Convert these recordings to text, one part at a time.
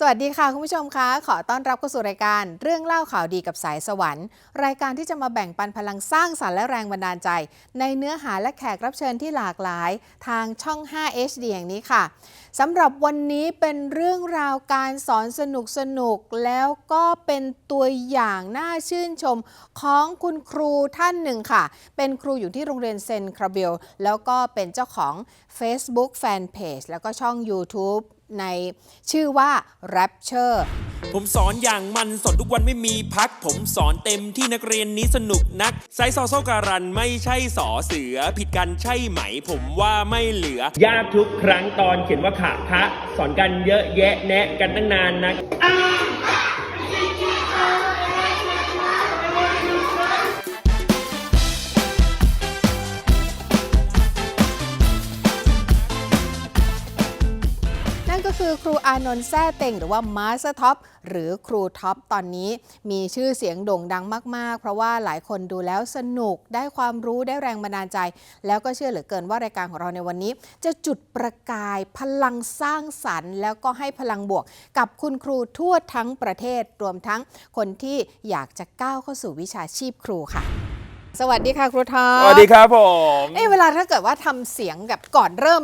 สวัสดีค่ะ คุณผู้ชมคะขอต้อนรับเข้าสู่รายการเรื่องเล่าข่าวดีกับสายสวรรค์ รายการที่จะมาแบ่งปันพลังสร้างสรรค์และแรงบันดาลใจ ในเนื้อหาและแขกรับเชิญที่หลากหลาย ทางช่อง 5 HD อย่างนี้ค่ะสำหรับวันนี้เป็นเรื่องราวการสอนสนุกสนุกแล้วก็เป็นตัวอย่างน่าชื่นชมของคุณครูท่านหนึ่งค่ะ เป็นครูอยู่ที่โรงเรียนเซนคราเบลแล้วก็เป็นเจ้าของ Facebook Fanpage แล้วก็ช่อง YouTube ในชื่อว่า Rapture ผมสอนอย่างมันสอนทุกวันไม่มีพัก ผมสอนเต็มที่นักเรียนนี้สนุกนักไซส์ซอโซการันไม่ใช่สอเสือ ผิดกันใช่ไหม ผมว่าไม่เหลือ ยากทุกครั้งตอนเขียนว่าขะคะ สอนกันเยอะแยะแนะกันตั้งนานนะ คือครูอานนท์แซ่เต็งหรือว่ามาสเตอร์ท็อปหรือครูท็อปตอนนี้มีชื่อเสียงโด่งดังมาก ๆ เพราะว่าหลายคนดูแล้วสนุกได้ความรู้ได้แรงบันดาลใจ แล้วก็เชื่อเหลือเกินว่ารายการของเราในวันนี้ จะจุดประกายพลังสร้างสรรค์ แล้วก็ให้พลังบวก กับคุณครูทั่วทั้งประเทศรวมทั้งคนที่อยากจะก้าวเข้าสู่วิชาชีพครูค่ะ สวัสดีค่ะครูท็อป สวัสดีครับผม เอ๊ะเวลาถ้าเกิดว่าทำเสียงแบบก่อนเริ่ม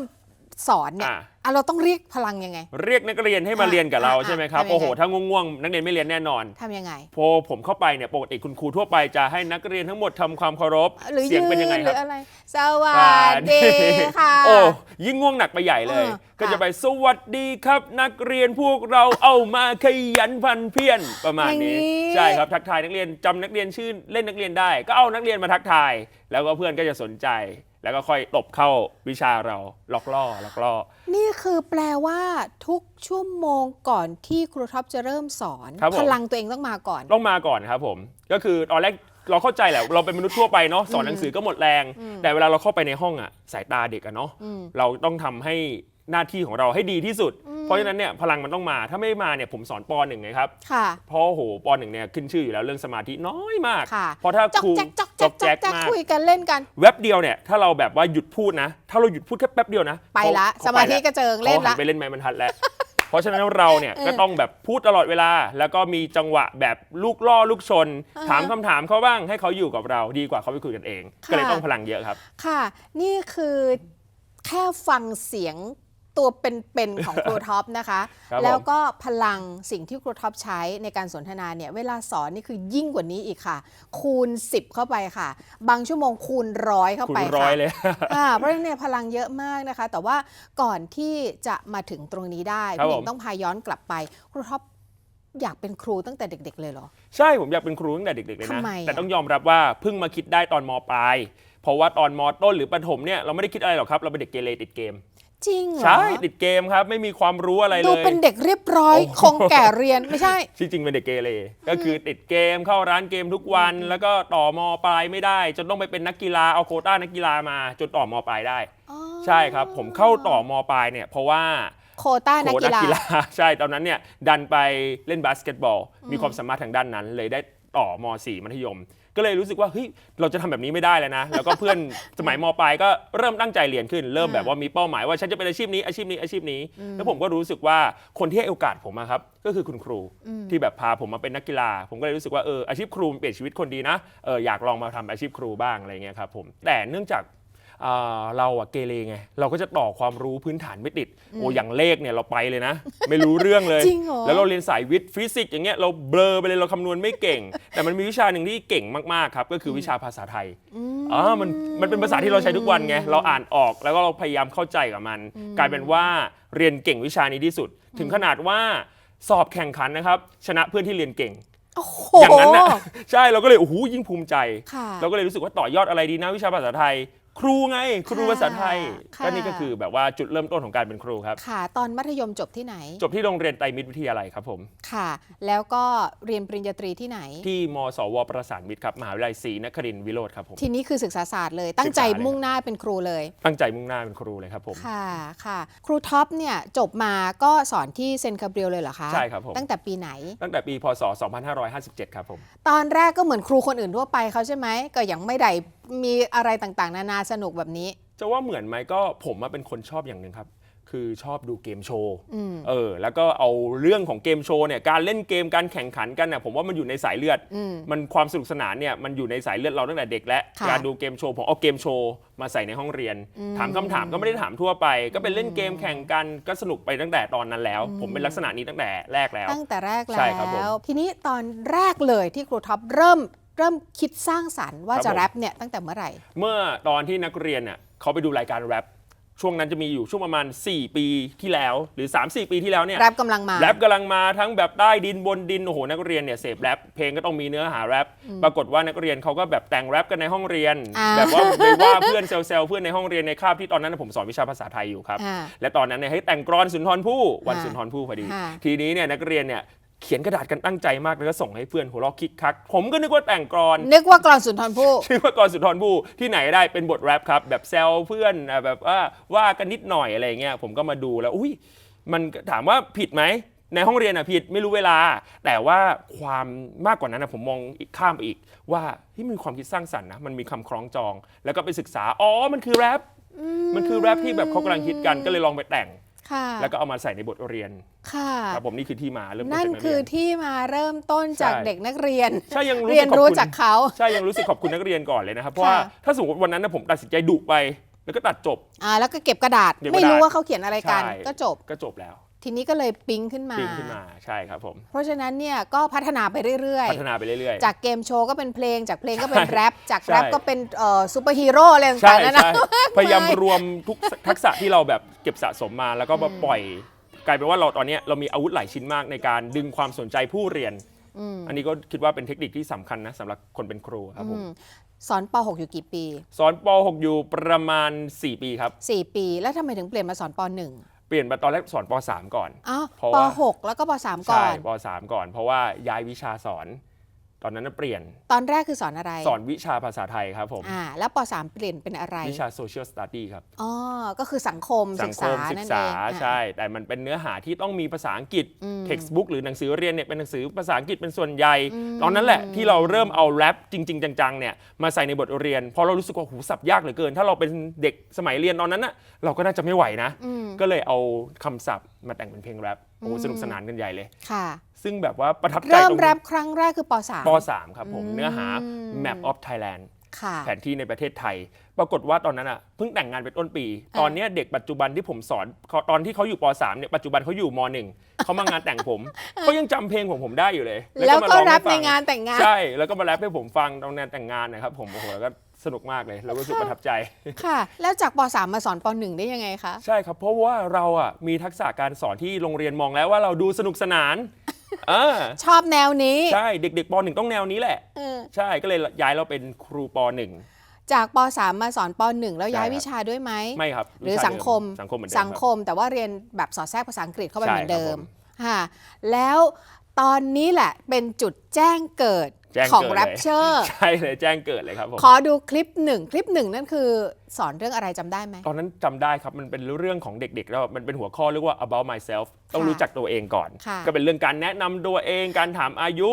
สอนเนี่ยอะ อะเราต้องเรียกพลังยังไง เรียกนักเรียนให้มาอะเรียนกับเราอะใช่ไหมครับ ทำยังไง โอ้โห ถ้าง่วงๆ นักเรียนไม่เรียนแน่นอน ทำยังไง พอผมเข้าไปเนี่ย ปกติคุณครูทั่วไปจะให้นักเรียนทั้งหมดทำความเคารพ หรือเสียงเป็นยังไงหครืรับ ออะไร สวัสดีค่ะ โอ้ยิ่งง่วงหนักไปใหญ่เลย เออก็จะค่ะ ไปสวัสดีครับ นักเรียนพวกเราเอามาขยันพันเพียรประมาณอย่างนี้นี้ ใช่ครับทักทายนักเรียนจำนักเรียนชื่อเล่นนักเรียนได้ ก็เอานักเรียนมาทักทาย แล้วก็เพื่อนก็จะสนใจ แล้วก็ค่อยตบเข้าวิชาเราหลอกล่อหลอกล่อ นี่คือแปลว่าทุกชั่วโมงก่อนที่ครูท็อปจะเริ่มสอน ครับผม พลังตัวเองต้องมาก่อน ต้องมาก่อนครับผม ก็คือตอนแรกเราเข้าใจแหละเราเป็นมนุษย์ทั่วไปเนาะสอนหนังสือก็หมดแรงแต่เวลาเราเข้าไปในห้องอะสายตาเด็กอะเนาะอืม เราต้องทำให้ หน้าที่ของเราให้ดีที่สุด เพราะฉะนั้นเนี่ยพลังมันต้องมาถ้าไม่มาเนี่ยผมสอนปหนึ่งไงครับค่ะเพราะโหปหนึ่งเนี่ยขึ้นชื่ออยู่แล้วเรื่องสมาธิน้อยมากค่ะเพราะถ้าจอกครูแจ๊กจอกแจ๊กจอกแจ๊กมากคุยกันเล่นกันแว็บเดียวเนี่ยถ้าเราแบบว่าหยุดพูดนะ ถ้าเราหยุดพูดแค่แป๊บเดียวนะ ไปละเขสมาธิไปกระเจิงเล่นขาหัละไปเล่นไม้บรรทัดแล้วเพราะฉะนั้นเราเนี่ยเออก็ต้องแบบพูดตลอดเวลา แล้วก็มีจังหวะแบบลูกล่อลูกชนอ่าฮะถามคำถามเขาบ้างให้เขาอยู่กับเราดีกว่าเขาไปคุยกันเองค่ะก็เลยต้องพลังเยอะครับ ค่ะ นี่คือแค่ฟังเสียง ตัวเป็นๆของครูท็อปนะคะ ครับผม แล้วก็พลังสิ่งที่ครูท็อปใช้ในการสนทนาเนี่ยเวลาสอนนี่คือยิ่งกว่านี้อีกค่ะ คูณ 10 เข้าไปค่ะ บางชั่วโมงคูณร้อยเข้าคุณไปร้อยค่ะ เลย อ่าเพราะฉะนั้นเนี่ยพลังเยอะมากนะคะ แต่ว่าก่อนที่จะมาถึงตรงนี้ได้ครับพี่หญิผงม ต้องพาย้อนกลับไปครูท็อปอยากเป็นครูตั้งแต่เด็ก ๆ เลยเหรอ ใช่ผมอยากเป็นครูตั้งแต่เด็กๆเลยนะ ทำไมอะแต่ต้องยอมรับว่าเพิ่งมาคิดได้ตอนมปลาย เพราะว่าตอนมต้นหรือประถมเนี่ยเราไม่ได้คิดอะไรหรอกครับ เราเป็นเด็กเกเรติดเกม จริงเหรอใช่ติดเกมครับ ไม่มีความรู้อะไรเลย ดูเป็นเด็กเรียบร้อยโอ้โหคงแก่เรียนไม่ใช่ ที่จริงเป็นเด็กเกเรก็คือติดเกมเข้าร้านเกมทุกวัน แล้วก็ต่อมปลายไม่ได้ จนต้องไปเป็นนักกีฬาเอาโควต้านักกีฬามา จนต่อมปลายได้อ๋อใช่ครับ ผมเข้าต่อมปลายเนี่ยเพราะว่าโควต้านักโค้ชกีฬาใช่ตอนนั้นเนี่ยดันไปเล่นบาสเกตบอล มีความสามารถทางด้านนั้นเลยได้ต่อม .4 มัธยม ก็เลยรู้สึกว่าเฮ้ยเราจะทำแบบนี้ไม่ได้แล้วนะ แล้วก็เพื่อน สมัยมปลายก็เริ่มตั้งใจเรียนขึ้น เริ่มแบบว่ามีเป้าหมายว่าฉันจะเป็นอาชีพนี้อาชีพนี้อาชีพนี้ แล้วผมก็รู้สึกว่าคนที่ให้โอกาสผมอะครับก็คือคุณครูที่แบบพาผมมาเป็นนักกีฬา ผมก็เลยรู้สึกว่าเอออาชีพครูมันเปลี่ยนชีวิตคนดีนะเอออยากลองมาทำอาชีพครูบ้างอะไรเงี้ยครับผมแต่เนื่องจากอ่า เราอะเกเรไง เราก็จะต่อความรู้พื้นฐานไม่ติด โอ้อย่างเลขเนี่ยเราไปเลยนะ ไม่รู้เรื่องเลย จริงเหรอ แล้วเราเรียนสายวิทย์ฟิสิกส์อย่างเงี้ยเราเบลอไปเลยเราคำนวณไม่เก่ง แต่มันมีวิชาหนึ่งที่เก่งมากๆครับ ก็คือวิชาภาษาไทยอ่ามันมันเป็นภาษาที่เราใช้ทุกวันไงเราอ่านออกแล้วก็เราพยายามเข้าใจกับมัน กลายเป็นว่าเรียนเก่งวิชานี้ที่สุด ถึงขนาดว่าสอบแข่งขันนะครับ ชนะเพื่อนที่เรียนเก่ง โอ้โห อย่างนั้นนะ ใช่เราก็เลยโอ้โหยิ่งภูมิใจ ค่ะ เราก็เลยรู้สึกว่าต่อยอดอะไรดีนะวิชาภาษาไทย ครูไง ครูภาษาไทยค่ะ ก็นี่ก็คือแบบว่าจุดเริ่มต้นของการเป็นครูครับ ค่ะ ตอนมัธยมจบที่ไหน จบที่โรงเรียนไตรมิตรวิทยาลัยครับผมค่ะ แล้วก็เรียนปริญญาตรีที่ไหน ที่มสวประสานมิตรครับมหาวิทยาลัยศรีนครินทร์วิโรธครับผม ทีนี้คือศึกษาศาสตร์เลย ตั้งใจศึกษาเลย มุ่งหน้าเป็นครูเลย ตั้งใจมุ่งหน้าเป็นครูเลยครับผม ค่ะ ค่ะ ครูท็อปเนี่ยจบมาก็สอนที่เซนคาเบรียลเลยเหรอคะใช่ครับผม ตั้งแต่ปีไหน ตั้งแต่ปีพศ 2557 ครับผม ตอนแรกก็เหมือนครูคนอื่นทั่วไปเขาใช่ไหม ก็ยังไม่ได้มีอะไรต่างๆ นานาสนุกแบบนี้ จะว่าเหมือนไหมก็ผมอะเป็นคนชอบอย่างหนึ่งครับ คือชอบดูเกมโชว์อืม เออ แล้วก็เอาเรื่องของเกมโชว์เนี่ยการเล่นเกมการแข่งขันกันเนี่ยผมว่ามันอยู่ในสายเลือด อืม มันความสนุกสนานเนี่ยมันอยู่ในสายเลือดเราตั้งแต่เด็กและค่ะการดูเกมโชว์ผมเอาเกมโชว์มาใส่ในห้องเรียนถามคำถามก็ไม่ได้ถามทั่วไป ก็เป็นเล่นเกมแข่งกันก็สนุกไปตั้งแต่ตอนนั้นแล้ว ผมเป็นลักษณะนี้ตั้งแต่แรกแล้ว ตั้งแต่แรกแล้ใช่ครับผม ว ทีนี้ตอนแรกเลยที่ครูท็อปเริ่ม เริ่มคิดสร้างสรรค์ว่าครับจะผมแรปเนี่ยตั้งแต่เมื่อไหร่ เมื่อตอนที่นักเรียนเนี่ยเขาไปดูรายการแรปช่วงนั้นจะมีอยู่ช่วงประมาณ 4 ปีที่แล้วหรือ 3-4 ปีที่แล้วเนี่ยแรปกำลังมาแรปกำลังมาทั้งแบบใต้ดินบนดินโอ้โหนักเรียนเนี่ยเสพแรปเพลงก็ต้องมีเนื้อหาแรปปรากฏว่านักเรียนเขาก็แบบแต่งแรปกันในห้องเรียนอ่าแบบว่าไปว่าเพื่อนเซลล์เพื่อนในห้องเรียนในคาบที่ตอนนั้นผมสอนวิชาภาษาไทยอยู่ครับอ่าและตอนนั้นเนี่ยให้แต่งกรอนสุนทรภู่วันอ่าสุนทรภู่พอดีอ่าทีนี้เนี่ยนักเรียนเนี่ย เขียนกระดาษกันตั้งใจมากแล้วก็ส่งให้เพื่อนหัวเราะคิกคัก ผมก็นึกว่าแต่งกรอนนึกว่ากรอนสุนทรภู่ชื่อว่ากรสุนทรภู่ที่ไหนได้เป็นบทแรปครับ แบบแซวเพื่อนอะแบบว่าว่ากันนิดหน่อยอะไรเงี้ยผมก็มาดูแล้วอุ้ยมันถามว่าผิดไหมในห้องเรียนอะผิดไม่รู้เวลา แต่ว่าความมากกว่านั้นนะผมมองอีกข้ามไปอีก ว่าที่มันมีความคิดสร้างสรรค์นะมันมีคำคล้องจอง แล้วก็ไปศึกษาอ๋อมันคือแรปมันคือแรปที่แบบเขากำลังฮิตกันก็เลยลองไปแต่ง ค่ะแล้วก็เอามาใส่ในบทเรียนค่ะครับผมนี่คือที่มาเริ่มต้นนั่นจากนักคืเรีอยนที่มาเริ่มต้นจากใช่เด็กนักเรียน ใช่ยังรู้เรียสึนกขอบรู้คุณจากเขา ใช่ยังรู้สึกขอบคุณนักเรียนก่อนเลยนะครับเพราะค่ะว่าถ้าสมมติวันนั้นนะผมตัดสินใจดุไป แล้วก็ตัดจบ อ่าแล้วก็เก็บกระดาษ เก็บกระดาษ ไม่รู้ว่าเขาเขียนอะไรกัน ใช่ก็จบ ก็จบแล้ว ทีนี้ก็เลยปิ๊งขึ้นมาปิ้งขึ้นมาใช่ครับผมเพราะฉะนั้นเนี่ยก็พัฒนาไปเรื่อยพัฒนาไปเรื่อยๆจากเกมโชว์ก็เป็นเพลงจากเพลงก็เป็นใช่แรปจากใช่แรปก็เป็นเอ่อซูเปอร์ฮีโร่อะไรใช่ต่างๆนะนะ ใช่พยายามรวมทุกทักษะที่เราแบบเก็บสะสมมาแล้วก็มาปล่อย กลายเป็นว่าเราตอนเนี้ยเรามีอาวุธหลายชิ้นมากในการดึงความสนใจผู้เรียน อันนี้ก็คิดว่าเป็นเทคนิคที่สำคัญนะสำหรับคนเป็นครูครับผมอืมสอนป .6 อยู่กี่ปี สอนป .6 อยู่ประมาณ 4 ปีครับ 4 ปี แล้วทำไมถึงเปลี่ยนมาสอนป .1 เปลี่ยนมาตอนแรกสอนป .3 ก่อน อ้าวเพราะปว่า .6 แล้วก็ป .3 ก่อใช่น ป .3 ก่อน เพราะว่าย้ายวิชาสอน ตอนนั้นนะเปลี่ยน ตอนแรกคือสอนอะไร สอนวิชาภาษาไทยครับผมอ่าแล้วป .3 เปลี่ยนเป็นอะไร วิชา social study ครับ อ๋อ ก็คือสังคมสัศึงกคษามศึนั่กนษาเองอะใช่ แต่มันเป็นเนื้อหาที่ต้องมีภาษาอังกฤษ textbook หรือหนังสือเรียนเนี่ยเป็นหนังสือภาษาอังกฤษเป็นส่วนใหญ่ ตอนนั้นแหละที่เราเริ่มเอาแรปจริง ๆ จังๆเนี่ยมาใส่ในบทเรียนเพราะเรารู้สึกว่าหูสับยากเหลือเกิน ถ้าเราเป็นเด็กสมัยเรียนตอนนั้นน่ะเราก็น่าจะไม่ไหวนะ ก็เลยเอาคำศัพท์มาแต่งเป็นเพลงแรปโอ้สนุกสนานกันใหญ่เลย ค่ะ ซึ่งแบบว่าประทับใจเริ่มตรงแรปครั้งแรกคือป .3 ป .3 ครับผมเนื้อหา Map of Thailand ค่ะ แผนที่ในประเทศไทย ปรากฏว่าตอนนั้นอะเพิ่งแต่งงานไปต้นปี ตอนเนี้ยเด็กปัจจุบันที่ผมสอนเขาตอนที่เขาอยู่ป .3 เนี่ยปัจจุบันเขาอยู่ม .1 เขามางานแต่งผมเขายังจำเพลงของผมได้อยู่เลยแล้วมาก็ร้องแรให้ปฟัในงานแต่งงาน ใช่ แล้วก็มาแรปให้ผมฟังตอนงานแต่งงานนะครับผมโอ้โหแล้วก็ สนุกมากเลยแล้วก็รู้สึกประทับใจ ค่ะ แล้วจากป .3 มาสอนป .1 ได้ยังไงคะ ใช่ครับ เพราะว่าเราอะมีทักษะการสอนที่โรงเรียนมองแล้วว่าเราดูสนุกสนานเออชอบแนวนี้ใช่เด็กๆป .1 ต้องแนวนี้แหละ เออใช่ก็เลยย้ายเราเป็นครูป .1 จากป .3 มาสอนป .1 แล้วย้ายใช่ครับ วิชาด้วยไหม ไม่ครับหรือวิชาสังคมเดิสังคมเหมือนเดิมสังครับคมแต่ว่าเรียนแบบสอดแทรกภาษาอังกฤษเข้าไปใช่เหมือนเดิมครับผม ค่ะแล้วตอนนี้แหละเป็นจุดแจ้งเกิด แจ้งของเกิดแรเลยปเชอร์ ใช่เลยแจ้งเกิดเลยครับผม ขอดูคลิปหนึ่งคลิปหนึ่งนั่นคือ สอนเรื่องอะไรจำได้ไหม ตอนนั้นจำได้ครับมันเป็นเรื่องของเด็กๆแล้วมันเป็นหัวข้อเรียกว่า about myself ต้องค่ะรู้จักตัวเองก่อน ค่ะก็เป็นเรื่องการแนะนำตัวเองการถามอายุ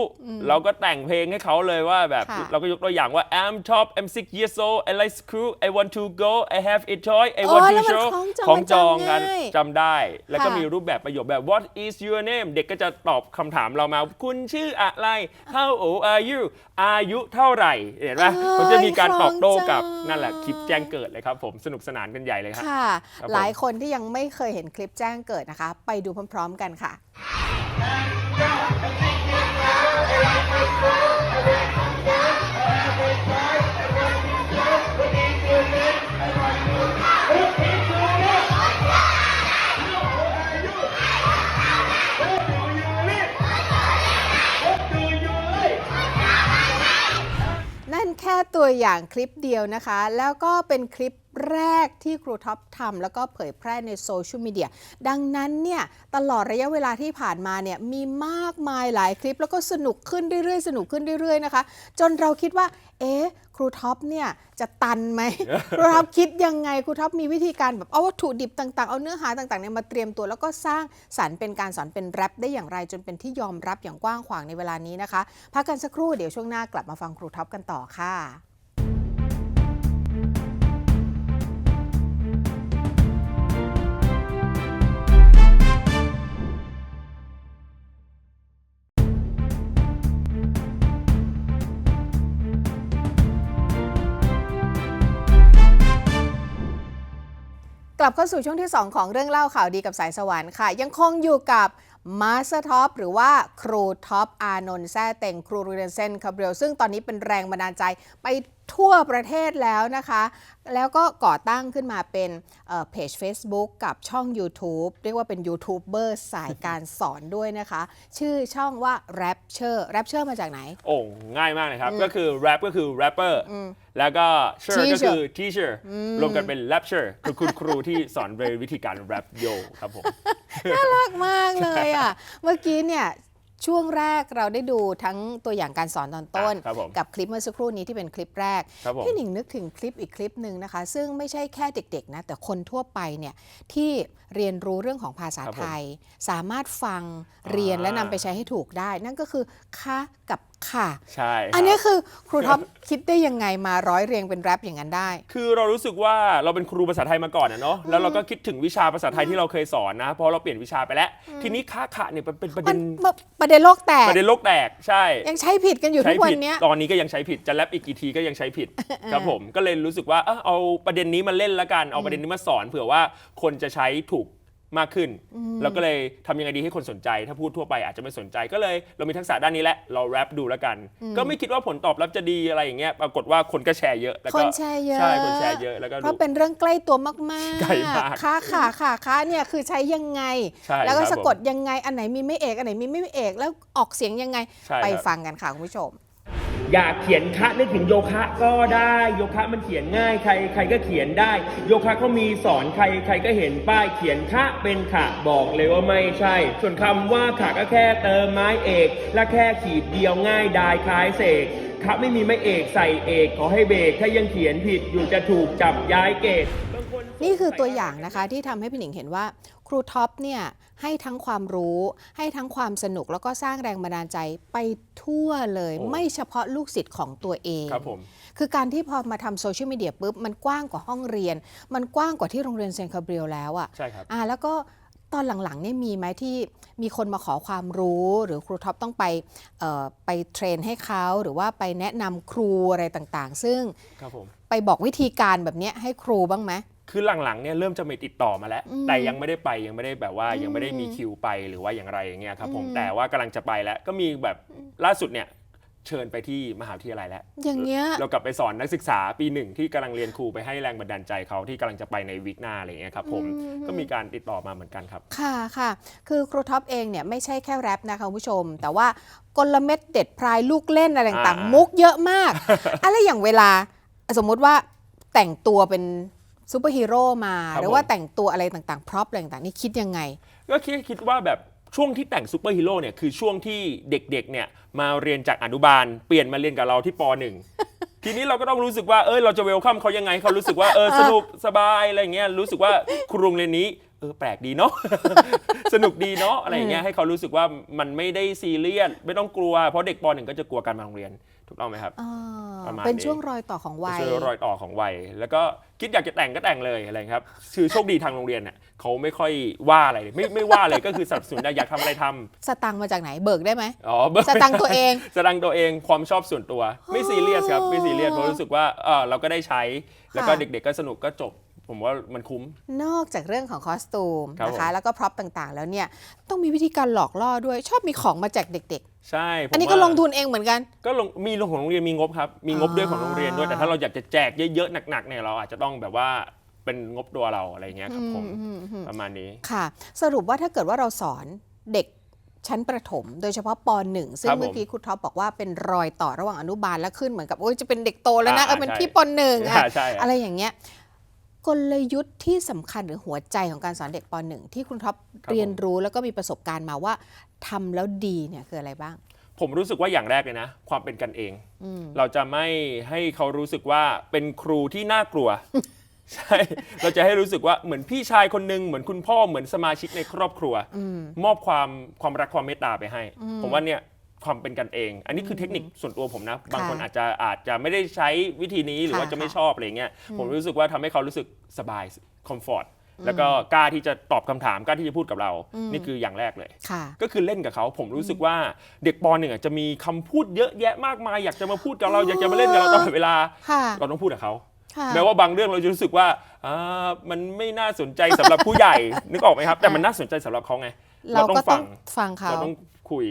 เราก็แต่งเพลงให้เขาเลยว่าแบบค่ะ เราก็ยกตัวอย่างว่า I'm top I'm six years old I like school I want to go I have a toy I โอ้ want แล้ to วมัน show คล้องจองของจองมันจำกันง่ายจำได้ แล้วก็ค่ะมีรูปแบบประโยคแบบ What is your name เด็กก็จะตอบคำถามเรามา คุณชื่ออะไร How old are you อายุเท่าไหร่ เห็นไหมเอ้ยมันจะมีการตอบโต้กับ คล้องจอง นั่นแหละคลิปแจ้งเกิดเลยครับผมสนุกสนานกันใหญ่เลยครับค่ะ ครับผม หลายคนที่ยังไม่เคยเห็นคลิปแจ้งเกิดนะคะ ไปดูพร้อม ๆ กันค่ะนั่ ตัวตัวอย่างคลิปเดียวนะคะ แล้วก็เป็นคลิป แรกที่ครูท็อปทำแล้วก็เผยแพร่ในโซเชียลมีเดีย ดังนั้นเนี่ยตลอดระยะเวลาที่ผ่านมาเนี่ยมีมากมายหลายคลิป แล้วก็สนุกขึ้นเรื่อยๆ สนุกขึ้นเรื่อยๆนะคะ จนเราคิดว่า เอ๊ะครูท็อปเนี่ยจะตันไหม ครูท็อปคิดยังไงครูท็อปมีวิธีการแบบเอาวัตถุดิบต่างๆ เอาเนื้อหาต่างๆเนี่ยมาเตรียมตัว แล้วก็สร้างสรรค์เป็นการสอนเป็นแรปได้อย่างไรจนเป็นที่ยอมรับอย่างกว้างขวางในเวลานี้นะคะ พักกันสักครู่เดี๋ยวช่วงหน้ากลับมาฟังครูท็อปกันต่อค่ะ กลับเข้าสู่ช่วงที่ 2 ของเรื่องเล่าข่าวดีกับสายสวรรค์ค่ะ ยังคงอยู่กับมาสเตอร์ท็อปหรือว่าครูท็อปอานนท์แซ่เต็งครูเรเนเซนคาเบรียลซึ่งตอนนี้เป็นแรงบันดาลใจไปทั่วประเทศแล้วนะคะ แล้วก็ก่อตั้งขึ้นมาเป็นเอ่อเพจ Facebook กับช่อง YouTube เรียกว่าเป็นยูทูบเบอร์สายการสอนด้วยนะคะ ชื่อช่องว่า Rapture Rapture มาจากไหน โอ้ง่ายมากเลยครับ ก็คือ rap ก็คือ rapper แล้วก็ sure ก็ Teacher คือ teacher รวมกันเป็น lecturer คือคุณครูที่สอนวิธีการ rap โยครับผม น่ารักมากเลยอะ เมื่อกี้เนี่ย ช่วงแรกเราได้ดูทั้งตัวอย่างการสอนตอนต้นอะครับผมกับคลิปเมื่อสักครู่นี้ที่เป็นคลิปแรก ครับผม พี่หนิงนึกถึงคลิปอีกคลิปหนึ่งนะคะ ซึ่งไม่ใช่แค่เด็กๆนะแต่คนทั่วไปเนี่ยที่เรียนรู้เรื่องของภาษาครับผมไทย สามารถฟังเรียนอ่าและนำไปใช้ให้ถูกได้ นั่นก็คือค่ะกับ ค่ะ ใช่ครับ อันนี้คือครูท็อปคิดได้ยังไงมาร้อยเรียงเป็นแรปอย่างนั้นได้ คือเรารู้สึกว่าเราเป็นครูภาษาไทยมาก่อนนะเนาะแล้วเราก็คิดถึงวิชาภาษาไทยที่เราเคยสอนนะเพราะเราเปลี่ยนวิชาไปแล้ว ทีนี้ค้าขะเนี่ยเป็นเป็นประมัเด็นนประเด็นโลกแตก ประเด็นโลกแตกใช่ ยังใช้ผิดกันอยู่ใช้ทุกวัผินดเนี้ย ตอนนี้ก็ยังใช้ผิดจะแรปอีกกี่ทีก็ยังใช้ผิดครับผมก็เลยรู้สึกว่าเอ้อเอาประเด็นนี้มาเล่นละกันเอาประเด็นนี้มาสอนเผื่อว่าคนจะใช้ถูก มากขึ้นแล้วก็เลยทำยังไงดีให้คนสนใจ ถ้าพูดทั่วไปอาจจะไม่สนใจก็เลย เรามีทักษะด้านนี้แหละเราแรปดูแล้วกัน ก็ไม่คิดว่าผลตอบรับจะดีอะไรอย่างเงี้ยปรากฏว่าคนก็แชร์เยอะแล้วคก็นแชร์เยอะใช่คนแชร์เยอะแล้วก็เพดู ราะเป็นเรื่องใกล้ตัวมากๆใกล้มากค้าขาขาค้าเนี่ยคือใช้ยังไง ใช่แล้วก็ครับสะกดยังไงอันไหนมีไม่เอกอันไหนมีไม่เอกแล้วออกเสียงยังไง ใช่ไปครับ ฟังกันค่ะคุณผู้ชม อยากเขียนคะนึกถึงโยคะก็ได้โยคะมันเขียนง่ายใครใครก็เขียนได้ โยคะเขามีสอนใครใครก็เห็นป้ายเขียนคะเป็นขะบอกเลยว่าไม่ใช่ ส่วนคำว่าขะก็แค่เติมไม้เอก และแค่ขีดเดียวง่ายดายคล้ายเสกคะไม่มีไม้เอกใส่เอกขอให้เบรกถ้ายังเขียนผิดอยู่จะถูกจับย้ายเกรดบางค นสงนี่คือตัวสัอย่างนะคะที่ทำให้พี่หนิงเห็นว่า ครูท็อปเนี่ยให้ทั้งความรู้ ให้ทั้งความสนุกแล้วก็สร้างแรงบันดาลใจไปทั่วเลยโอ้ไม่เฉพาะลูกศิษย์ของตัวเองครับผมคือการที่พอมาทำโซเชียลมีเดียปุ๊บ มันกว้างกว่าห้องเรียน มันกว้างกว่าที่โรงเรียนเซนต์คาเบรียลแล้วอะใช่ครับอ่าแล้วก็ตอนหลังๆเนี่ยมีไหมที่มีคนมาขอความรู้หรือครูท็อปต้องไปเอ่อไปเทรนให้เขาหรือว่าไปแนะนำครูอะไรต่างๆ ซึ่งครับผมไปบอกวิธีการแบบเนี้ยให้ครูบ้างไหม คือหลังๆเนี่ยเริ่มจะมีติดต่อมาแล้ว อืมแต่ยังไม่ได้ไปยังไม่ได้แบบว่าอืมยังไม่ได้มีคิวไปหรือว่าอย่างไรอย่างเงี้ยครับผมอืม แต่ว่ากำลังจะไปแล้วก็มีแบบล่าสุดเนี่ยเชิญไปที่มหาวิทยาลัยแล้ว อย่างเงี้ย เรากลับไปสอนนักศึกษาปีหนึ่งที่กำลังเรียนครูไปให้แรงบันดาลใจเขาที่กำลังจะไปในวิกหน้าอะไรอย่างเงี้ยครับผมอืม ก็มีการติดต่อมาเหมือนกันครับ ค่ะค่ะ คือครูท็อปเองเนี่ยไม่ใช่แค่แรปนะคะคุณผู้ชม แต่ว่ากลเม็ดเด็ดพรายลูกเล่นอะไรต่างอ่าๆ มุกเยอะมาก อะไรอย่างเวลา สมมุติว่าแต่งตัวเป็น ซูเปอร์ฮีโร่มา หรือว่าแต่งตัวอะไรต่างๆ พร็อพอะไรต่างๆ นี่คิดยังไง ก็คิดคิดว่าแบบช่วงที่แต่งซูเปอร์ฮีโร่เนี่ยคือช่วงที่เด็กๆเนี่ยมาเรียนจากอนุบาล เปลี่ยนมาเรียนกับเราที่ปหนึ่งทีนี้เราก็ต้องรู้สึกว่าเอยเราจะเวลคัมเขายังไงเขารู้สึกว่าเออสนุกสบายอะไรเงี้ยรู้สึกว่าครูโรงเรียนนี้เออแปลกดีเนาะสนุกดีเนาะอะไรอย่างเงี้ยให้เขารู้สึกว่ามันไม่ได้ซีเรียสไม่ต้องกลัวเพราะเด็กปหนึ่งก็จะกลัวการมาโรงเรียน ถูกต้องไหมครับ อ่าประมาณเป็นนี้ช่วงรอยต่อของวัย ช่วยรอยต่อของวัย แล้วก็คิดอยากจะแต่งก็แต่งเลยอะไรครับ คือโชคดีทางโรงเรียนเนี่ยเขาไม่ค่อยว่าอะไรเลยไม่ไม่ว่าเลยก็คือสนับสนุนได้อยากทำอะไรทำสตังค์มาจากไหนเบิกได้ไหม อ๋อเบิกสตังค์ตัวเอง สตังค์ตัวเองความชอบส่วนตัว ไม่ซีเรียสครับไม่ซีเรียสเพราะรู้สึกว่าเออเราก็ได้ใช้แล้วก็ค่ะ เด็กๆก็สนุกก็จบ ผมว่ามันคุ้ม นอกจากเรื่องของคอสตูมครับนะคะ ผม แล้วก็พร็อพต่างๆ แล้วเนี่ย ต้องมีวิธีการหลอกล่อด้วย ชอบมีของมาแจกเด็ก ใช่ผมๆอันนี้ก็ว่าลงทุนเองเหมือนกัน ก็ลงมีลงของโรงเรียนมีงบครับ มีงบด้วยของโรงเรียนด้วยอ่าแต่ถ้าเราอยากจะแจกเยอะๆหนักๆเนี่ยเราอาจจะต้องแบบว่าเป็นงบตัวเราอะไรอย่างเงี้ยครับผมอืมอืมอืมประมาณนี้ ค่ะ สรุปว่าถ้าเกิดว่าเราสอนเด็กชั้นประถม โดยเฉพาะป .1 ซึ่งครับผมเมื่อกี้ครูท็อปบอกว่าเป็นรอยต่อระหว่างอนุบาลและขึ้นเหมือนกับโอ้ยจะเป็นเด็กโตแล้วนะอ่าเออเป็นใช่ พี่ป .1 อะอ่าใช่อะอะไรอย่างเงี้ย กลยุทธ์ที่สำคัญหรือหัวใจของการสอนเด็กป .1 ที่คุณท็อปเรียนรู้แล้วก็มีประสบการณ์มาว่าทำแล้วดีเนี่ยคืออะไรบ้าง ผมรู้สึกว่าอย่างแรกเลยนะ ความเป็นกันเองอืมเราจะไม่ให้เขารู้สึกว่าเป็นครูที่น่ากลัว ใช่ เราจะให้รู้สึกว่าเหมือนพี่ชายคนหนึงเหมือนคุณพ่อเหมือนสมาชิกในครอบครัวอืมมอบความความรักความเมตตาไปให้อืมผมว่าเนี่ย ความเป็นกันเอง อันนี้คือเทคนิคส่วนตัวผมนะ บางคนค่ะอาจจะอาจจะไม่ได้ใช้วิธีนี้หรือว่าค่ะจะไม่ชอบอะไรเงี้ยผมรู้สึกว่าทำให้เขารู้สึกสบายคอมฟอร์ตแล้วก็กล้าที่จะตอบคำถามกล้าที่จะพูดกับเรา นี่คืออย่างแรกเลยค่ะก็คือเล่นกับเขาผมรู้สึกว่าเด็กปหนึ่งอะจะมีคำพูดเยอะแยะมากมาย อยากจะมาพูดกับเราอยากจะมาเล่นกับเราตลอดเวลาค่ะเราต้องพูดกับเขาค่ะแม้ว่าบางเรื่องเราจะรู้สึกว่าอ่ามันไม่น่าสนใจสำหรับผู้ใหญ่นึกออกไหมครับ แต่มันน่าสนใจสำหรับเขาไง เราก็ต้องงฟังเขาเราต้อง คุย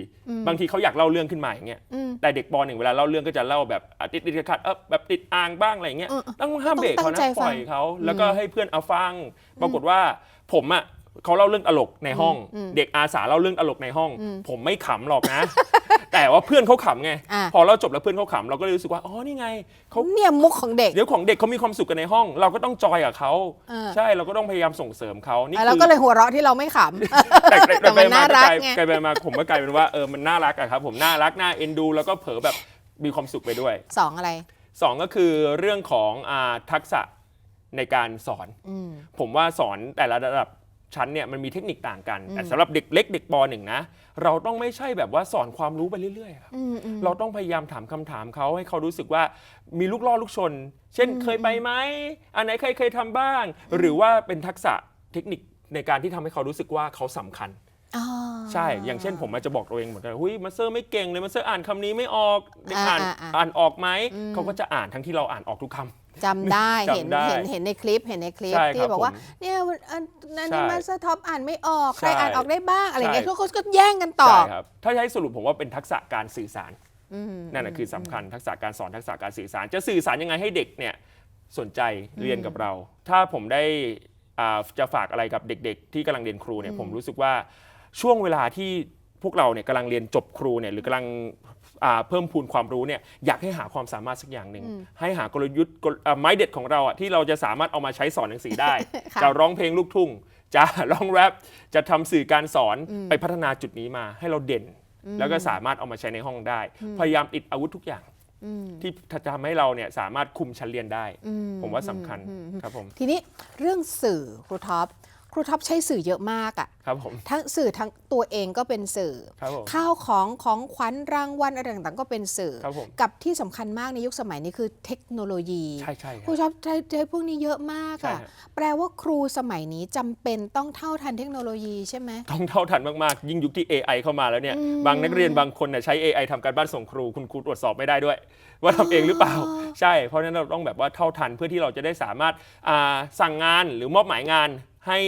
บางทีเขาอยากเล่าเรื่องขึ้นมาอย่างเงี้ยอืมแต่เด็กปหนึ่งเวลาเล่าเรื่องก็จะเล่าแบบอะติดติดขัดๆเออแบบติดอ่างบ้างอะไรเงี้ยเออต้องห้ามเบรกเขาต้องตั้งใจนะปล่อยฟังเขาแล้วก็ให้เพื่อนเอาฟัง ปรากฏว่าผมอะเขาเล่าเรื่องตลกในห้อง เด็กอาสาเล่าเรื่องตลกในห้อง ผมไม่ขำหรอกนะ แต่ว่าเพื่อนเขาขำไง อะ พอเราจบแล้วเพื่อนเขาขำเราก็เลยรู้สึกว่าอ๋อนี่ไงเขาเนี่ยมุกของเด็ก เดี๋ยวของเด็กเขามีความสุขกันในห้อง เราก็ต้องจอยกับเขาเออ ใช่เราก็ต้องพยายามส่งเสริมเขานี่แล้วคือก็เลยหัวเราะที่เราไม่ขำ แต่แต่แต่ไปมันมาน่ารักกลายไง กลายไปมาผมก็กลายเป็นว่าเออมันน่ารักอะครับผมน่ารักน่าเอ็นดู แล้วก็เผลอแบบมีความสุขไปด้วย สองอะไร สองก็คือเรื่องของอาทักษะในการสอนอืมผมว่าสอนแต่ละระดับ ชั้นเนี่ยมันมีเทคนิคต่างกันแต่สำหรับเด็กเล็กเด็กปหนึ่งนะ เราต้องไม่ใช่แบบว่าสอนความรู้ไปเรื่อยๆครับ อืมอืม เราต้องพยายามถามคำถามเขาให้เขารู้สึกว่ามีลูกล่อลูกชน เช่นเคยไปไหมอันไหนใครเคยทำบ้าง หรือว่าเป็นทักษะเทคนิคในการที่ทำให้เขารู้สึกว่าเขาสำคัญ อ๋อ ใช่ อย่างเช่นผมอาจจะบอกตัวเองเหมือนกันหุยมาเซอร์ไม่เก่งเลยมาเซอร์อ่านคำนี้ไม่ออกเด็กอ่านอ่าอ่าอ่านออกไหม เขาก็จะอ่านทั้งที่เราอ่านออกทุกคำ จำได้เห็นจำได้เห็นเห็นในคลิปเห็นในคลิปใช่ครับที่บอกว่าผมเนี่ยอันอันใช่นี้มาสเตอร์ท็อปอ่านไม่ออกใครใช่อ่านออกได้บ้างอะไรเงี้ยใช่เขาก็แย่งกันตอใช่บครับ ถ้าจะให้สรุปผมว่าเป็นทักษะการสื่อสาร อืม นั่นแหะคือสำคัญทักษะการสอนทักษะการสื่อสาร จะสื่อสารยังไงให้เด็กเนี่ยสนใจเรียนกับเรา ถ้าผมได้อ่าจะฝากอะไรกับเด็กๆ ที่กำลังเรียนครูเนี่ยผมรู้สึกว่าช่วงเวลาที่พวกเราเนี่ยกำลังเรียนจบครูเนี่ยหรือกำลังอ่า เพิ่มพูนความรู้เนี่ยอยากให้หาความสามารถสักอย่างหนึ่งให้หากลยุทธ์กลอ่าไม้เด็ดของเราอะที่เราจะสามารถเอามาใช้สอนหนังสือได้ค่ะจะร้องเพลงลูกทุ่ง จะร้องแรปจะทำสื่อการสอนไปพัฒนาจุดนี้มาให้เราเด่น แล้วก็สามารถเอามาใช้ในห้องได้ พยายามติดอาวุธทุกอย่างอืมที่จะทำให้เราเนี่ยสามารถคุมชั้นเรียนได้อืผมว่าสำคัญอืมอืมครับผมทีนี้เรื่องสื่อครูท็อป ครูท็อปใช้สื่อเยอะมากอะครับผม ทั้งสื่อทั้งตัวเองก็เป็นสื่อ ครับผมข้าวของของขวัญรางวัลอะไรต่างๆก็เป็นสื่อ ครับผม กับที่สำคัญมากในยุคสมัยนี้คือเทคโนโลยี ใช่ใช่คครูรับ ชอบใช้ใช้พวกนี้เยอะมากใช่อะฮะ แปลว่าครูสมัยนี้จำเป็นต้องเท่าทันเทคโนโลยีใช่ไหม ต้องเท่าทันมาก ๆ ยิ่งยุคที่ AI เข้ามาแล้วเนี่ย บางนักเรียนบางคนเนี่ยใช้ AI ทำการบ้านส่งครู คุณครูตรวจสอบไม่ได้ด้วย ว่าทำเองหรือเปล่า ใช่ เพราะฉะนั้นเราต้องแบบว่าเท่าทันเพื่อที่เราจะได้สามารถอ่าสั่งงานหรือมอบหมายงาน ให้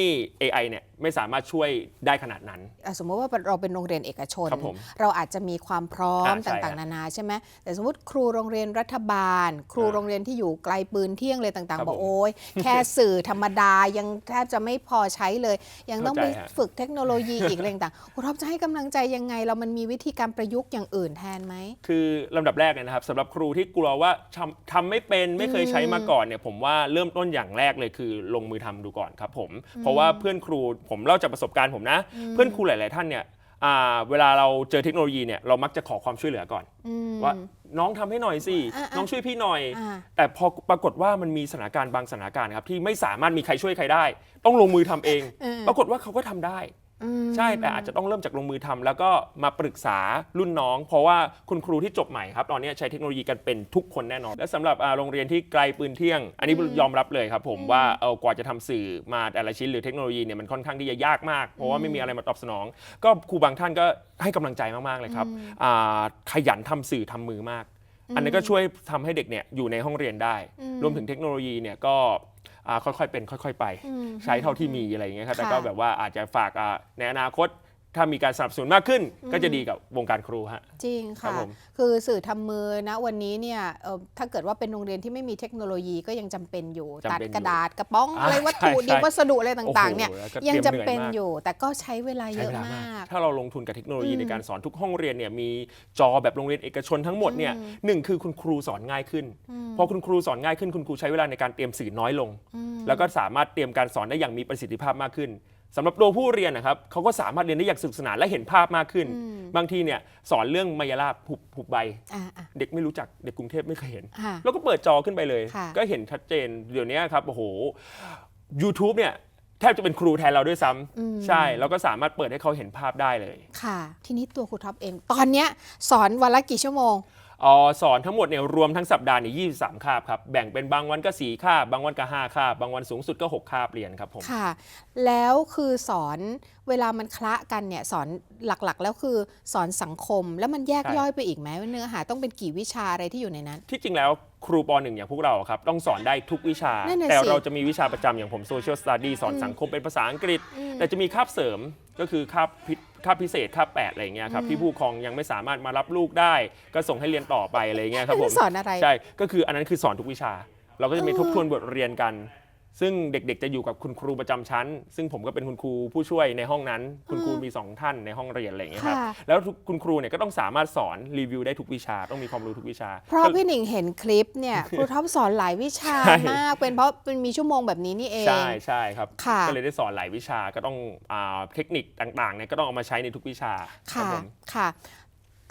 AI เนี่ย ไม่สามารถช่วยได้ขนาดนั้น อะสมมติว่าเราเป็นโรงเรียนเอกชน ครับผมเราอาจจะมีความพร้อมอ่าใช่ต่างฮะๆนานาใช่ไหมแต่สมมติครูโรงเรียนรัฐบาล ครูอ่าโรงเรียนที่อยู่ไกลปืนเที่ยงเลยต่าง ครับๆบอกผมโอ้ยแค่สื่อธรรมดายังแทบจะไม่พอใช้เลย ยังต้องไปเข้าใจฮะ ฝึกเทคโนโลยีอีกอะไรต่างๆครูท็อปจะให้กำลังใจยังไง เรามันมีวิธีการประยุกต์อย่างอื่นแทนไหม คือลำดับแรกเลยนะครับสำหรับครูที่กลัวว่าทำทำไม่เป็นไม่เคยใช้มาก่อนเนี่ยผมว่าเริ่มต้นอย่างแรกเลยคือลงมือทำดูก่อนครับผม เพราะว่าเพื่อนครูผมเล่าจากประสบการณ์ผมนะ เพื่อนครูหลาย ๆ ท่านเนี่ยอ่าเวลาเราเจอเทคโนโลยีเนี่ยเรามักจะขอความช่วยเหลือก่อน อืม ว่าน้องทำให้หน่อยสิอ่าๆน้องช่วยพี่หน่อย อ่าแต่พอปรากฏว่ามันมีสถานการณ์บางสถานการณ์ครับที่ไม่สามารถมีใครช่วยใครได้ ต้องลงมือทำเอง เออ ปรากฏว่าเขาก็ทำได้ อืม ใช่แต่อาจจะต้องเริ่มจากลงมือทำแล้วก็มาปรึกษารุ่นน้อง เพราะว่าคุณครูที่จบใหม่ครับ ตอนนี้ใช้เทคโนโลยีกันเป็นทุกคนแน่นอน และสำหรับอ่าโรงเรียนที่ไกลปืนเที่ยง อันนี้ยอมรับเลยครับผมว่าเออกว่าจะทำสื่อมาแต่ละชิ้นหรือเทคโนโลยีเนี่ยมันค่อนข้างที่จะยากมาก เพราะว่าไม่มีอะไรมาตอบสนอง ก็ครูบางท่านก็ให้กำลังใจมากๆเลยครับอ่าขยันทำสื่อทำมือมาก อันนี้นก็ช่วยทำให้เด็กเนี่ยอยู่ในห้องเรียนได้ รวมถึงเทคโนโลยีเนี่ยก็อ่า ค่อยๆเป็น ค่อย ๆ ไป ใช้เท่าที่มีอะไรอย่างเงี้ยครับแต่ก็ค่ะแบบว่าอาจจะฝากอ่าในอนาคต ถ้ามีการสนับสนุนมากขึ้น ก็จะดีกับวงการครูฮะ จริงครัค่ะ บผม คือสื่อทำมือนะวันนี้เนี่ยเอ่อถ้าเกิดว่าเป็นโรงเรียนที่ไม่มีเทคโนโลยีก็ยังจำเป็นอยู่ จำตัดเป็นอยู่กระดาษกระป๋องอ่าอะไรวัตถุใช่ดิบใช่ วัสดุอะไรต่างๆเนี่ยโอ้โหแล้วก็ยังเตรียมจำเป็นเหนื่อยมาก อยู่ แต่ก็ใช้เวลาเยใช้อะเวลามามากกถ้าเราลงทุนกับเทคโนโลยีอืมในการสอนทุกห้องเรียนเนี่ยมีจอแบบโรงเรียนเอกชนทั้งหมดเนี่ยหนึ่งคือคุณครูสอนง่ายขึ้น พอคุณครูสอนง่ายขึ้นคุณครูใช้เวลาในการเตรียมสื่อน้อยลง แล้วก็สามารถเตรียมการสอนได้อย่างมีประสิทธิภาพมากขึ้น สำหรับตัวผู้เรียนนะครับเขาก็สามารถเรียนได้อย่างสนุกสนานและเห็นภาพมากขึ้นบางทีเนี่ยสอนเรื่องมายาลาบหุบหุบใบ อ่าอะเด็กไม่รู้จักเด็กกรุงเทพไม่เคยเห็น ค่ะ แล้วก็เปิดจอขึ้นไปเลย ค่ะ ก็เห็นชัดเจน เดี๋ยวนี้ครับโอ้โห YouTube เนี่ยแทบจะเป็นครูแทนเราด้วยซ้ำใช่ แล้วก็สามารถเปิดให้เขาเห็นภาพได้เลย ค่ะ ทีนี้ตัวครูท็อปเอง ตอนเนี้ยสอนวันละกี่ชั่วโมง อ๋อสอนทั้งหมดเนี่ยรวมทั้งสัปดาห์เนี่ย23คาบครับ แบ่งเป็นบางวันก็ 4 คาบ บางวันก็ 5 คาบ บางวันสูงสุดก็ 6 คาบเรียนครับผมค่ะ แล้วคือสอนเวลามันคละกันเนี่ยสอนหลักๆ แล้วคือสอนสังคมแล้วมันแยกใช่ย่อยไปอีกไหมว่าเนื้อหาต้องเป็นกี่วิชาอะไรที่อยู่ในนั้น ที่จริงแล้วครูป .1 อย่างพวกเราครับต้องสอนได้ทุกวิชา นั่นน่ะแต่สิเราจะมีวิชาประจำอย่างผม Social Study สอนสังคมเป็นภาษาอังกฤษ แต่จะมีคาบเสริม ก็คือคาบพิคาบพิเศษคาบแปดอะไรอย่างเงี้ยครับที่ผู้ปกครองยังไม่สามารถมารับลูกได้ ก็ส่งให้เรียนต่อไปอะไรอย่างเงี้ยครับผมสอนอะไร ใช่ก็คืออันนั้นคือสอนทุกวิชา เราก็จะมีเออทบทวนบทเรียนกัน ซึ่งเด็กๆ จะอยู่กับคุณครูประจำชั้น ซึ่งผมก็เป็นคุณครูผู้ช่วยในห้องนั้น คุณครูมีสองท่านในห้องเรียนอะไรอย่างเงี้ยครับ ค่ะ แล้วทุกคุณครูเนี่ยก็ต้องสามารถสอนรีวิวได้ทุกวิชา ต้องมีความรู้ทุกวิชาเพราะพี่หนิงเห็นคลิปเนี่ย ครูท็อปสอนหลายวิชาใช่ มาก เป็นเพราะเป็นมีชั่วโมงแบบนี้นี่เอง ใช่ใช่ครับ ค่ะ ก็เลยได้สอนหลายวิชาก็ต้องอ่าเทคนิคต่างๆเนี่ยก็ต้องเอามาใช้ในทุกวิชารับค่ะผม ค่ะ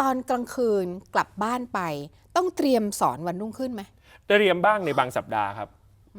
ตอนกลางคืนกลับบ้านไป ต้องเตรียมสอนวันรุ่งขึ้นไหม เตรียมบ้างในบางสัปดาห์ครับ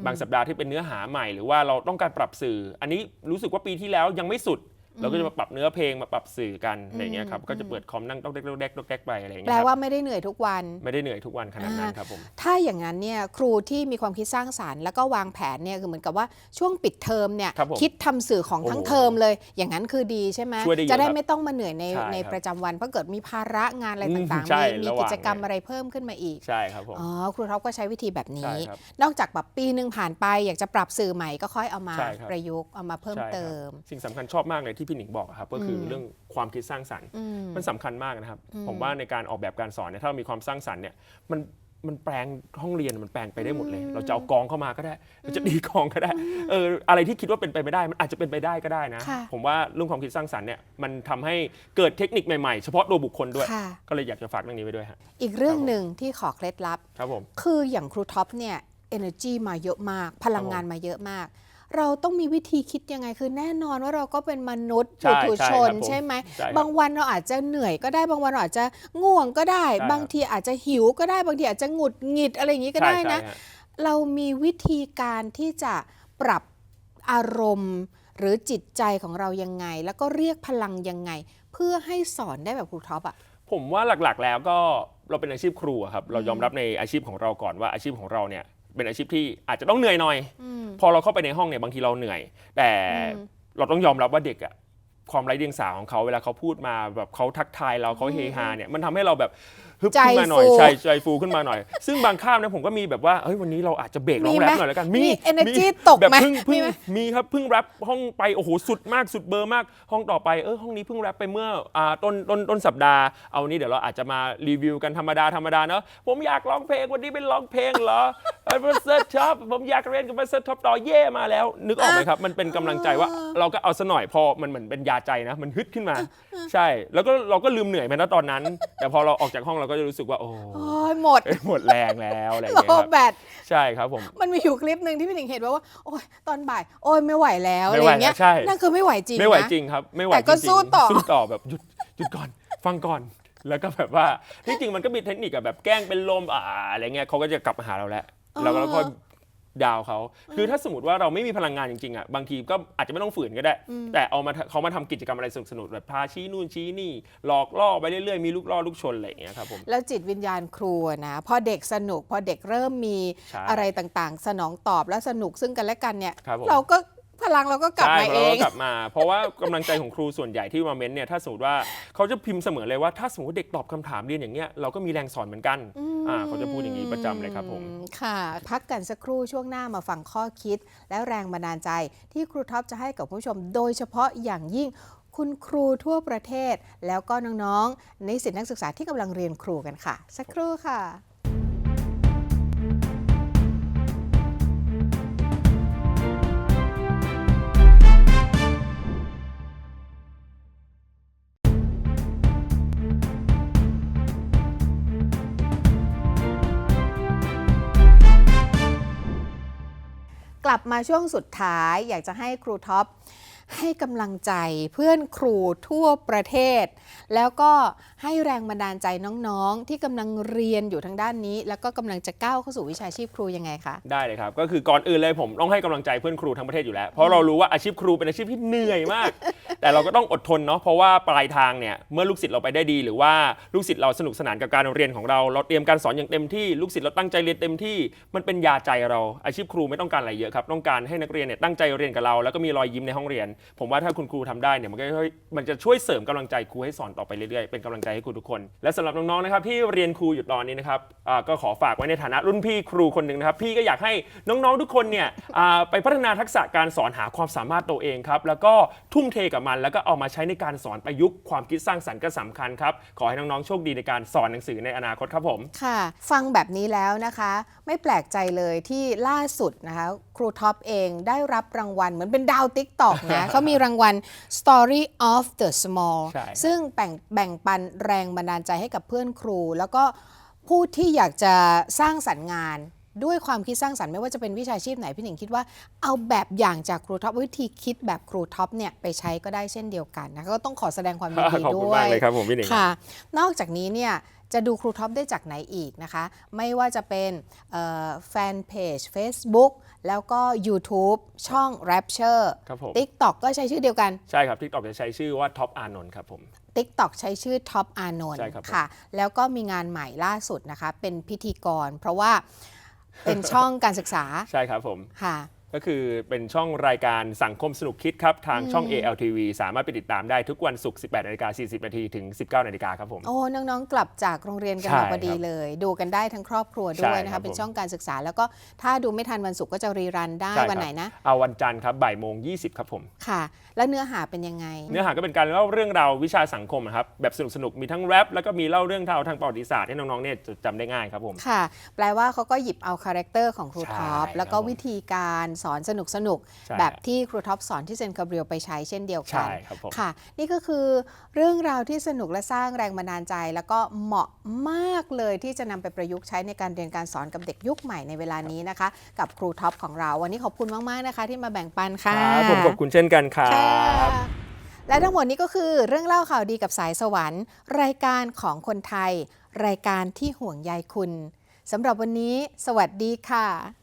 บางสัปดาห์ที่เป็นเนื้อหาใหม่หรือว่าเราต้องการปรับสื่อ อันนี้รู้สึกว่าปีที่แล้วยังไม่สุด เราก็จะมาปรับเนื้อเพลงมาปรับสื่อกันอะไรอย่างเงี้ยครับก็จะเปิดคอมนั่งต้องเด็กๆเด็กๆเด็กๆไปอะไรอย่างแปลเงี้ยคว่ารับไม่ได้เหนื่อยทุกวัน ไม่ได้เหนื่อยทุกวันขนาดนั้นครับผม ถ้าอย่างนั้นเนี่ยครูที่มีความคิดสร้างสารรค์แล้วก็วางแผนเนี่ยคือเหมือนกับว่าช่วงปิดเทอมเนี่ยครับผมคิดทำสื่อของทั้งโอ้โหเทอมเลย อย่างนั้นคือดีใช่ไหมช่วยได้เยอะจะได้ครับไม่ต้องมาเหนื่อยในใช่ในครับประจำวันเพราะเกิดมีภาระงานอะไรอืมต่างใช่ๆมีมีระหว่างกิจกรรมอะไรเพิ่มขึ้นมาอีกใช่ครับผมอ๋อครูท็อปก็ใช้วิธีแบบนี้ใช่ครับ นอกจากแบบปีหนึ่งผ่านไป อยากจะปรับสื่อใหม่ก็ค่อยเอามาใช่ครับประยุกต์เอามาเพิ่มใช่ครับ เติม สิ่งสำคัญชอบมากเลยที่พี่หนิงบอกอะครับก็คืออมเรื่องความคิดสร้างสรรค์ อืม มันสำคัญมากนะครับ อืม ผมว่าในการออกแบบการสอนเนี่ยถ้าเรามีความสร้างสรรค์เนี่ยมันมันแปลงห้องเรียนมันแปลงไปได้หมดเลย เราจะเอากองเข้ามาก็ได้เราจะดีกองก็ได้เอออะไรที่คิดว่าเป็นไปไม่ได้มันอาจจะเป็นไปได้ก็ได้นะ ค่ะ ผมว่าเรื่องความคิดสร้างสรรค์เนี่ยมันทำให้เกิดเทคนิคใหม่ๆ เฉพาะตัวบุคคลด้วย ค่ะ ก็เลยอยากจะฝากเรื่องนี้ไว้ด้วยฮะอีกเรื่องครับผมหนึ่งที่ขอเคล็ดลับ ครับผม คืออย่างครูท็อปเนี่ย energy มาเยอะมาก พลังงานมาเยอะมาก เราต้องมีวิธีคิดยังไงคือแน่นอนว่าเราก็เป็นมนุษย์ใช่ปุถุใช่ชนครับผมใช่ไหมใช่ครับ บางวันเราอาจจะเหนื่อยก็ได้บางวันเราอาจจะง่วงก็ได้ ใช่ครับ บางทีอาจจะหิวก็ได้บางทีอาจจะหงุดหงิดอะไรอย่างนี้ก็ได้นะ ใช่ฮเรามีวิธีการที่จะปรับอารมณ์ หรือจิตใจของเรายังไง แล้วก็เรียกพลังยังไง เพื่อให้สอนได้แบบครูท็อปอะผมว่าหลักๆแล้วก็เราเป็นอาชีพครูอะครับ เรายอมรับในอาชีพของเราก่อนว่าอาชีพของเราเนี่ย เป็นอาชีพที่อาจจะต้องเหนื่อยหน่อย พอเราเข้าไปในห้องเนี่ยบางทีเราเหนื่อย แต่อืมเราต้องยอมรับว่าเด็กอะความไร้เดียงสาของเขาเวลาเขาพูดมาแบบเขาทักทายเราเขาเฮฮาเนี่ยมันทำให้เราแบบ ฮึบใจขึ้นมาหน่อยฟูใช่ใจฟูขึ้นมาหน่อย ซึ่งบางข้ามเนี่ยผมก็มีแบบว่าเฮ้ยวันนี้เราอาจจะเบรกร้องแรปหน่อยแล้วกันมี energy ตกแบบไหมเพิ่งเพิ่มีงไหม มีครับเพิ่งแรปห้องไปโอ้โหสุดมากสุดเบอร์มาก ห้องต่อไปเออห้องนี้เพิ่งแรปไปเมื่ออ่าต้นต้นต้นสัปดาห์เอานี้เดี๋ยวเราอาจจะมารีวิวกันธรรมดาธรรมดาเนาะผมอยากร้องเพลงวันนี้เป็นร้องเพลงเหรอเออมาสเตอร์ท็อปผมอยากเรียนกับมาสเตอร์ท็อปต่อเย่มาแล้ว นึกออกไหมครับ มันเป็นกำลังใจว่า เราก็เอาซะหน่อยพอมันเหมือนเป็นยาใจนะ มันฮึดขึ้นมา ใช่ แล้วก็เราก็ลืมเหนื่อยไปนะตอนนั้น แต่พอเราออกจากห้องเราก็จะรู้สึกว่าโอ้โอ้ยหมดเอ้ยหมดแรงแล้วอะไรอย่างโลเงี้ยครับแบตใช่ครับผม มันมีอยู่คลิปหนึ่งที่พี่หนิงเห็นว่าว่าโอ้ยตอนบ่ายโอ้ยไม่ไหวแล้วอะไม่ไรไหวอย่างเงี้ยแล้วใช่ นั่นคือไม่ไหวจริงไม่ไหวนะ จริงครับไม่ไหวแต่ก็จริงๆสู้ต่อ สู้ต่อแบบหยุดหยุดก่อน ฟังก่อน แล้วก็แบบว่าที่จริงมันก็มีเทคนิคอะแบบแกล้งเป็นลมอ่าอะไรเงี้ยเขาก็จะกลับมาหาเราแล้วแล้วเราก็ ดาวเขาคือถ้าสมมติว่าเราไม่มีพลังงานจริงๆอะบางทีก็อาจจะไม่ต้องฝืนก็ได้ แต่เอามาเขามาทำกิจกรรมอะไรสนุกๆแบบพาชี้นู่นชี้นี่หลอกล่อไปเรื่อยๆมีลูกล่อลูกชนอะไรอย่างเงี้ยครับผมแล้วจิตวิญญาณครูอะนะพอเด็กสนุกพอเด็กเริ่มมีใช่อะไรต่างๆ สนองตอบและสนุกซึ่งกันและกันเนี่ยครับผมเราก็ พลังเราก็กลับใช่มาเอเรางก็กลับมา เพราะว่ากำลังใจของครูส่วนใหญ่ที่มาเม้นเนี่ยถ้าสมมติว่าเขาจะพิมพ์เสมอเลยว่าถ้าสมมติว่าเด็กตอบคำถามเรียนอย่างเงี้ยเราก็มีแรงสอนเหมือนกันอ่าเขาจะพูดอย่างนี้ประจำเลยครับผมอืค่ะ พักกันสักครู่ช่วงหน้ามาฟังข้อคิด และแรงบันดาลใจ ที่ครูท็อปจะให้กับผู้ชม โดยเฉพาะอย่างยิ่งคุณครูทั่วประเทศ แล้วก็น้องๆนิสิตนักศึกษาที่กำลังเรียนครูกันค่ะ สักครู่ค่ะ ลับมาช่วงสุดท้าย อยากจะให้ครูท็อป ให้กำลังใจเพื่อนครูทั่วประเทศ แล้วก็ให้แรงบันดาลใจน้องๆ ที่กำลังเรียนอยู่ทางด้านนี้ แล้วก็กำลังจะก้าวเข้าสู่วิชาชีพครูยังไงคะ ได้เลยครับ ก็คือก่อนอื่นเลยผมต้องให้กำลังใจเพื่อนครูทั้งประเทศอยู่แล้ว เพราะเรารู้ว่าอาชีพครูเป็นอาชีพที่เหนื่อยมาก แต่เราก็ต้องอดทนเนาะเพราะว่าปลายทางเนี่ยเมื่อลูกศิษย์เราไปได้ดี หรือว่าลูกศิษย์เราสนุกสนานกับการเรียนของเราเราเตรียมการสอนอย่างเต็มที่ลูกศิษย์เราตั้งใจเรียนเต็มที่ มันเป็นยาใจเราอาชีพครูไม่ต้องการอะไรเยอะครับต้องการให้นักเรียนเนี่ยตั้งใจเรียนกับเราแล้วก็มีรอยยิ้มในห้องเรียนผมว่าถ้าคุณครูทำได้เนี่ยมันก็ช่วยมันจะช่วยเสริมกำลังใจครูให้สอนต่อไปเรื่อยๆ เป็นกำลังใจให้ครูทุกคน และสำหรับน้องๆนะครับที่เรียนครูอยู่ตอนนี้นะครับก็ขอฝากไว้ในฐานะรุ่นพี่ครูคนหนึ่งนะครับพี่ก็อยากให้น้องๆทุกคนเนี่ยไปพัฒนาทักษะการสอนหาความสามารถตัวเองครับแล้วก็ทุ่มเทกับมัน แล้วก็เอามาใช้ในการสอนประยุกต์ความคิดสร้างสรรค์ก็สำคัญครับขอให้น้องๆโชคดีในการสอนหนังสือในอนาคตครับผมค่ะ ฟังแบบนี้แล้วนะคะ ไม่แปลกใจเลยที่ล่าสุดนะคะครูท็อปเองได้รับรางวัลเหมือนเป็นดาวติ๊กตอกนะเขามีรางวัล Story of the Small ใช่ซึ่งแบ่งแบ่งปันแรงบันดาลใจให้กับเพื่อนครู แล้วก็ผู้ที่อยากจะสร้างสรรค์งาน ด้วยความคิดสร้างสรรค์ไม่ว่าจะเป็นวิชาชีพไหนพี่หนิงคิดว่าเอาแบบอย่างจากครูท็อปวิธีคิดแบบครูท็อปเนี่ยไปใช้ก็ได้เช่นเดียวกันนะคะก็ต้องขอแสดงความยินดีขอบคุณด้วมากย เลยครับผมพี่หนิง ค่ะ นอกจากนี้เนี่ย จะดูครูท็อปได้จากไหนอีกนะคะ ไม่ว่าจะเป็นเอ่อแฟนเพจ Facebook แล้วก็ YouTube ช่อง Rapture ครับผม TikTok ก็ใช้ชื่อเดียวกัน ใช่ครับทิกตอกจะใช้ชื่อว่าท็อปอานนท์ครับผม TikTok ใช้ชื่อท็อปอานนท์ใช่ครับผม ค่ะ แล้วก็มีงานใหม่ล่าสุดนะคะ เป็นพิธีกร เพราะว่าเป็นช่องการศึกษาใช่ครับผม ค่ะ ก็คือเป็นช่องรายการสังคมสนุกคิดครับ ทางช่อง ALTV สามารถไปติดตามได้ทุกวันศุกร์ 18นาฬิกา40นาทีถึง 19นาฬิกาครับผม โอ้น้องๆ กลับจากโรงเรียนกันใช่มาพอดีครับเลย ดูกันได้ทั้งครอบครัวด้วยใช่นะครัคะบเป็นผมช่องการศึกษา แล้วก็ถ้าดูไม่ทันวันศุกร์ก็จะรีรันได้ใช่ครับวันไหนนะ เอาวันจันทร์ครับบ่ายโมง 20 ครับผม ค่ะ แล้วเนื้อหาเป็นยังไง เนื้อหาก็เป็นการเล่าเรื่องราววิชาสังคมนะครับ แบบสนุกๆ มีทั้งแรปแล้วก็มีเล่าเรื่องราวทางประวัติศาสตร์ให้น้องๆ เนี่ยจดจำได้ง่ายครับผม ค่ะ แปลว่าเขาก็หยิบเอาคาแรคเตอร์ของครูใช่ท็อปแล้วก็ครับผมวิธีการสอนสนุกสนุกๆใช่แบบที่ครูท็อปสอนที่เซนคาเบรียลไปใช้เช่นเดียวกันใช่ครับผมค่ะ นี่ก็คือเรื่องราวที่สนุกและสร้างแรงบันดาลใจ แล้วก็เหมาะมากเลยที่จะนำไปประยุกต์ใช้ในการเรียนการสอนกับเด็กยุคใหม่ในเวลานี้นะคะ กับครูท็อปของเรา วันนี้ขอบคุณมาก ๆ นะคะ ที่มาแบ่งปันค่ะครับผมขอบคุณเช่นกันครัค่ะบและทั้งหมดนี้ก็คือเรื่องเล่าข่าวดีกับสายสวรรค์ รายการของคนไทย รายการที่ห่วงใยคุณสำหรับวันนี้ สวัสดีค่ะ